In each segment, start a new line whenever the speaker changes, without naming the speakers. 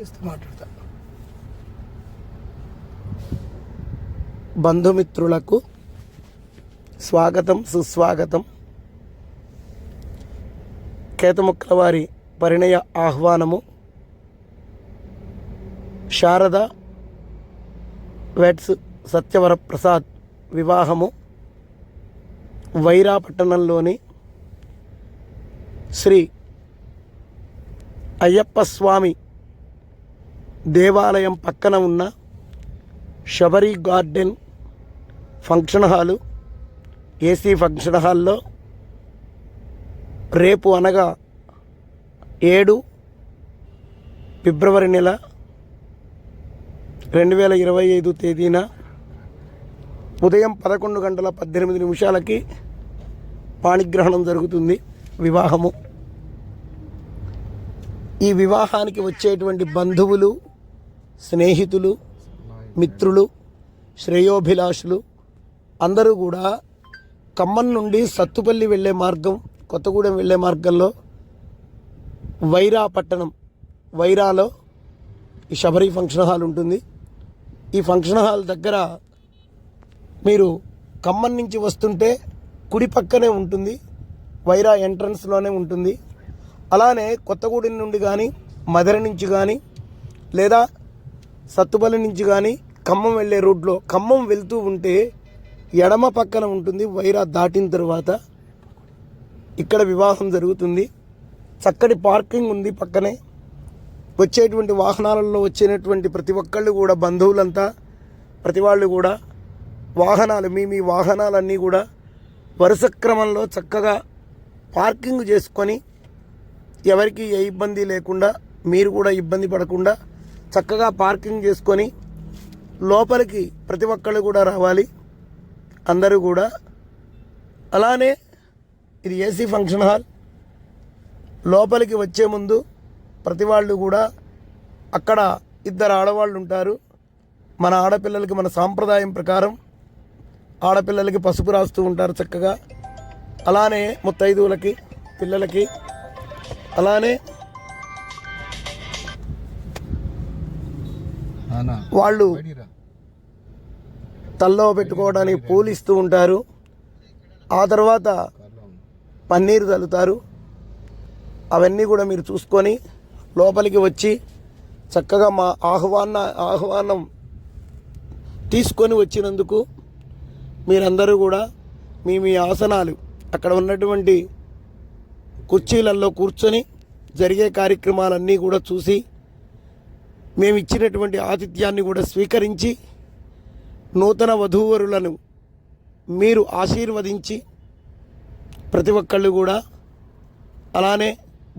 ఇస్తూ మాట్లాడతా
బంధుమిత్రులకు స్వాగతం సుస్వాగతం. కేతముక్కల వారి పరిణయ ఆహ్వానము. శారద వెట్స్ సత్యవర ప్రసాద్ వివాహము. వైరాపట్టణంలోని శ్రీ అయ్యప్ప స్వామి దేవాలయం పక్కన ఉన్న Sabari garden function hall AC function హాల్లో రేపు అనగా ఏడు ఫిబ్రవరి నెల రెండు వేల ఇరవై ఐదు తేదీన ఉదయం పదకొండు గంటల పద్దెనిమిది నిమిషాలకి పాణిగ్రహణం జరుగుతుంది వివాహము. ఈ వివాహానికి వచ్చేటువంటి బంధువులు స్నేహితులు మిత్రులు శ్రేయోభిలాషులు అందరూ కూడా ఖమ్మం నుండి సత్తుపల్లి వెళ్ళే మార్గం కొత్తగూడెం వెళ్ళే మార్గంలో వైరా పట్టణం వైరాలో ఈ శబరి ఫంక్షన్ హాల్ ఉంటుంది. ఈ ఫంక్షన్ హాల్ దగ్గర మీరు ఖమ్మం నుంచి వస్తుంటే కుడి పక్కనే ఉంటుంది. వైరా ఎంట్రన్స్లోనే ఉంటుంది. అలానే కొత్తగూడెం నుండి కానీ మధుర నుంచి కానీ లేదా సత్తుపల్లి నుంచి కానీ ఖమ్మం వెళ్ళే రోడ్లో ఖమ్మం వెళ్తూ ఉంటే ఎడమ పక్కన ఉంటుంది వైరా దాటిన తర్వాత ఇక్కడ వివాహం జరుగుతుంది. చక్కటి పార్కింగ్ ఉంది పక్కనే. వచ్చేటువంటి వాహనాలలో వచ్చేటువంటి ప్రతి ఒక్కళ్ళు కూడా బంధువులంతా ప్రతి వాళ్ళు కూడా వాహనాలు మీ మీ వాహనాలన్నీ కూడా వరుస క్రమంలో చక్కగా పార్కింగ్ చేసుకొని ఎవరికి ఏ ఇబ్బంది లేకుండా మీరు కూడా ఇబ్బంది పడకుండా చక్కగా పార్కింగ్ చేసుకొని లోపలికి ప్రతి ఒక్కళ్ళు కూడా రావాలి. అందరూ కూడా. అలానే ఇది ఏసీ ఫంక్షన్ హాల్ లోపలికి వచ్చే ముందు ప్రతి వాళ్ళు కూడా అక్కడ ఇద్దరు ఆడవాళ్ళు ఉంటారు. మన ఆడపిల్లలకి మన సాంప్రదాయం ప్రకారం ఆడపిల్లలకి పసుపు రాస్తూ ఉంటారు చక్కగా. అలానే ముత్తైదువులకి పిల్లలకి. అలానే వాళ్ళు తల్లో పెట్టుకోవడానికి పూలు ఇస్తూ ఉంటారు. ఆ తర్వాత పన్నీరు చల్లుతారు అవన్నీ కూడా మీరు చూసుకొని లోపలికి వచ్చి చక్కగా మా ఆహ్వాన ఆహ్వానం తీసుకొని వచ్చినందుకు మీరందరూ కూడా మీ మీ ఆసనాలు అక్కడ ఉన్నటువంటి కుర్చీలలో కూర్చొని జరిగే కార్యక్రమాలన్నీ కూడా చూసి మేము ఇచ్చినటువంటి ఆతిథ్యాన్ని కూడా స్వీకరించి నూతన వధూవరులను మీరు ఆశీర్వదించి ప్రతి ఒక్కళ్ళు కూడా అలానే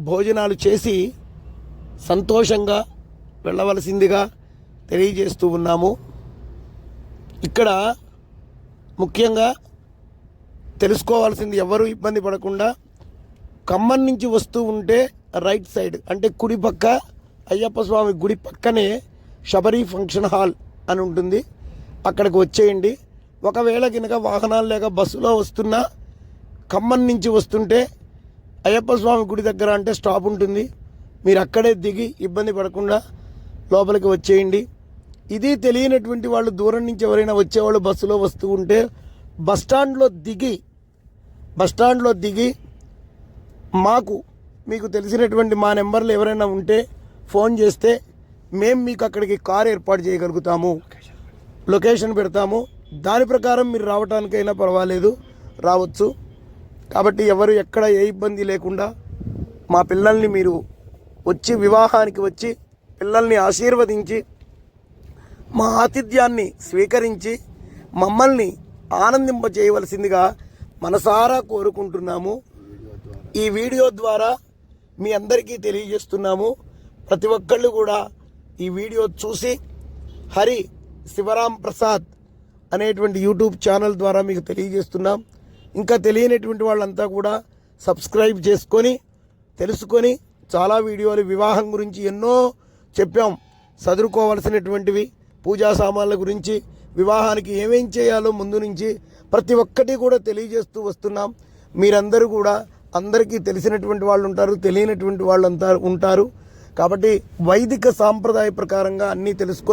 భోజనాలు చేసి సంతోషంగా వెళ్ళవలసిందిగా తెలియజేస్తూ ఉన్నాము. ఇక్కడ ముఖ్యంగా తెలుసుకోవాల్సింది ఎవరు ఇబ్బంది పడకుండా ఖమ్మం నుంచి వస్తూ ఉంటే రైట్ సైడ్ అంటే కుడి పక్క అయ్యప్ప స్వామి గుడి పక్కనే శబరి ఫంక్షన్ హాల్ అని ఉంటుంది. అక్కడికి వచ్చేయండి. ఒకవేళ కనుక వాహనాలు లేక బస్సులో వస్తున్నా ఖమ్మం నుంచి వస్తుంటే అయ్యప్ప స్వామి గుడి దగ్గర అంటే స్టాప్ ఉంటుంది. మీరు అక్కడే దిగి ఇబ్బంది పడకుండా లోపలికి వచ్చేయండి. ఇది తెలియనటువంటి వాళ్ళు దూరం నుంచి ఎవరైనా వచ్చేవాళ్ళు బస్సులో వస్తూ ఉంటే బస్ స్టాండ్లో దిగి బస్ స్టాండ్లో దిగి మాకు మీకు తెలిసినటువంటి మా నెంబర్లు ఎవరైనా ఉంటే ఫోన్ చేస్తే మేము మీకు అక్కడికి కార్ ఏర్పాటు చేయగలుగుతాము. లొకేషన్ పెడతాము. దాని ప్రకారం మీరు రావడానికైనా పర్వాలేదు. రావచ్చు. కాబట్టి ఎవరు ఎక్కడ ఏ ఇబ్బంది లేకుండా మా పిల్లల్ని మీరు వచ్చి వివాహానికి వచ్చి పిల్లల్ని ఆశీర్వదించి మా ఆతిథ్యాన్ని స్వీకరించి మమ్మల్ని ఆనందింప చేయవలసిందిగా మనసారా కోరుకుంటున్నాము. ఈ వీడియో ద్వారా మీ అందరికీ తెలియజేస్తున్నాము. ప్రతి ఒక్కళ్ళు కూడా ఈ వీడియో చూసి హరి శివరాం ప్రసాద్ అనేటువంటి యూట్యూబ్ ఛానల్ ద్వారా మీకు తెలియజేస్తున్నాం. ఇంకా తెలియనటువంటి వాళ్ళంతా కూడా సబ్స్క్రైబ్ చేసుకొని తెలుసుకొని చాలా వీడియోలు వివాహం గురించి ఎన్నో చెప్పాం. చదువుకోవలసినటువంటివి పూజా సామాన్ల గురించి వివాహానికి ఏమేం చేయాలో ముందు నుంచి ప్రతి ఒక్కటి కూడా తెలియజేస్తూ వస్తున్నాం. మీరందరూ కూడా అందరికీ తెలిసినటువంటి వాళ్ళు ఉంటారు తెలియనటువంటి వాళ్ళంతా ఉంటారు. కాబట్టి వైదిక సాంప్రదాయ ప్రకారంగా అన్నీ తెలుసుకొని